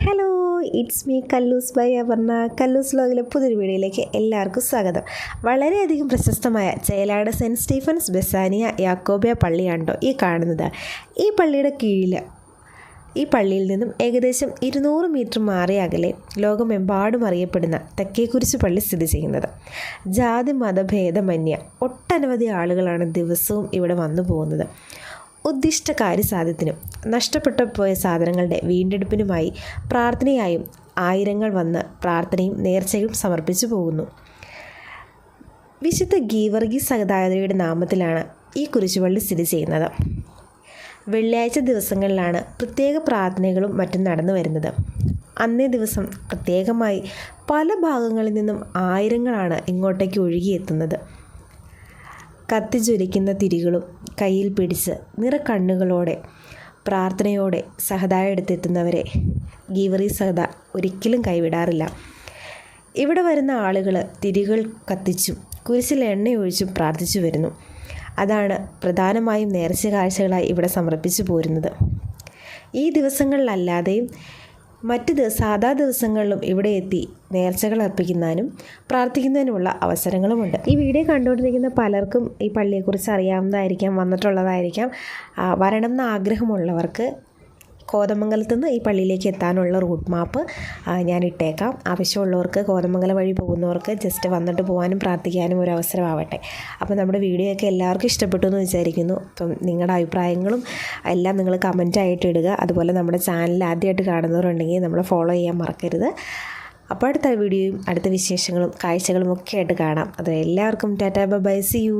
Hello it's me Kallus by Aparna Kallus ലോകിലെ പുതിയൊരു വീഡിയോയിലേക്ക് എല്ലാവർക്കും സ്വാഗതം. വളരെയധികം പ്രശസ്തമായ ചേലാട് സെന്റ് സ്റ്റീഫൻസ് ബെസാനിയ യാക്കോബിയ പള്ളിയാണ്ടോ ഈ കാണുന്നത്. ഈ പള്ളിയുടെ കീഴിൽ ഈ പള്ളിയിൽ നിന്നും ഏകദേശം ഇരുന്നൂറ് മീറ്റർ മാറി അകലെ ലോകമെമ്പാടും അറിയപ്പെടുന്ന തെക്കേക്കുരിശ് പള്ളി സ്ഥിതി ചെയ്യുന്നത്. ജാതി മതഭേദമന്യ ഒട്ടനവധി ആളുകളാണ് ദിവസവും ഇവിടെ വന്നു പോകുന്നത് ഉദ്ദിഷ്ട കാര്യസാധ്യത്തിനും നഷ്ടപ്പെട്ടു പോയ സാധനങ്ങളുടെ വീണ്ടെടുപ്പിനുമായി പ്രാർത്ഥനയായും ആയിരങ്ങൾ വന്ന് പ്രാർത്ഥനയും നേർച്ചയും സമർപ്പിച്ചു പോകുന്നു. വിശുദ്ധ ഗീവർഗി സഹദായതയുടെ നാമത്തിലാണ് ഈ കുരിശുപള്ളി സ്ഥിതി ചെയ്യുന്നത്. വെള്ളിയാഴ്ച ദിവസങ്ങളിലാണ് പ്രത്യേക പ്രാർത്ഥനകളും മറ്റും നടന്നു വരുന്നത്. അന്നേ ദിവസം പ്രത്യേകമായി പല ഭാഗങ്ങളിൽ നിന്നും ആയിരങ്ങളാണ് ഇങ്ങോട്ടേക്ക് ഒഴുകിയെത്തുന്നത്. കത്തിജ്വലിക്കുന്ന തിരികളും കയ്യിൽ പിടിച്ച് നിറക്കണ്ണുകളോടെ പ്രാർത്ഥനയോടെ സഹദായ എടുത്തെത്തുന്നവരെ ഗീവറി സഹദ ഒരിക്കലും കൈവിടാറില്ല. ഇവിടെ വരുന്ന ആളുകൾ തിരികൾ കത്തിച്ചും കുരിശിൽ എണ്ണയൊഴിച്ചും പ്രാർത്ഥിച്ചു വരുന്നു. അതാണ് പ്രധാനമായും നേർച്ച കാഴ്ചകളായി ഇവിടെ സമർപ്പിച്ചു പോരുന്നത്. ഈ ദിവസങ്ങളിലല്ലാതെയും മറ്റ് സാധാ ദിവസങ്ങളിലും ഇവിടെ എത്തി നേർച്ചകൾ അർപ്പിക്കുന്നതിനും പ്രാർത്ഥിക്കുന്നതിനുമുള്ള അവസരങ്ങളുമുണ്ട്. ഈ വീഡിയോ കണ്ടുകൊണ്ടിരിക്കുന്ന പലർക്കും ഈ പള്ളിയെക്കുറിച്ച് അറിയാവുന്നതായിരിക്കാം വന്നിട്ടുള്ളതായിരിക്കാം. വരണം എന്ന് ആഗ്രഹമുള്ളവർക്ക് കോതമംഗലത്ത് നിന്ന് ഈ പള്ളിയിലേക്ക് എത്താനുള്ള റൂട്ട് മാപ്പ് ഞാൻ ഇട്ടേക്കാം. ആവശ്യമുള്ളവർക്ക് കോതമംഗലം വഴി പോകുന്നവർക്ക് ജസ്റ്റ് വന്നിട്ട് പോകാനും പ്രാർത്ഥിക്കാനും ഒരു അവസരമാവട്ടെ. അപ്പോൾ നമ്മുടെ വീഡിയോ ഒക്കെ എല്ലാവർക്കും ഇഷ്ടപ്പെട്ടു എന്ന് വിചാരിക്കുന്നു. അപ്പം നിങ്ങളുടെ അഭിപ്രായങ്ങളും എല്ലാം നിങ്ങൾ കമന്റായിട്ട് ഇടുക. അതുപോലെ നമ്മുടെ ചാനൽ ആദ്യമായിട്ട് കാണുന്നവരുണ്ടെങ്കിൽ നമ്മളെ ഫോളോ ചെയ്യാൻ മറക്കരുത്. അപ്പോൾ അടുത്ത വീഡിയോയും അടുത്ത വിശേഷങ്ങളും കാഴ്ചകളും ഒക്കെ ആയിട്ട് കാണാം. അത് എല്ലാവർക്കും ടാറ്റാ ബൈ സി യു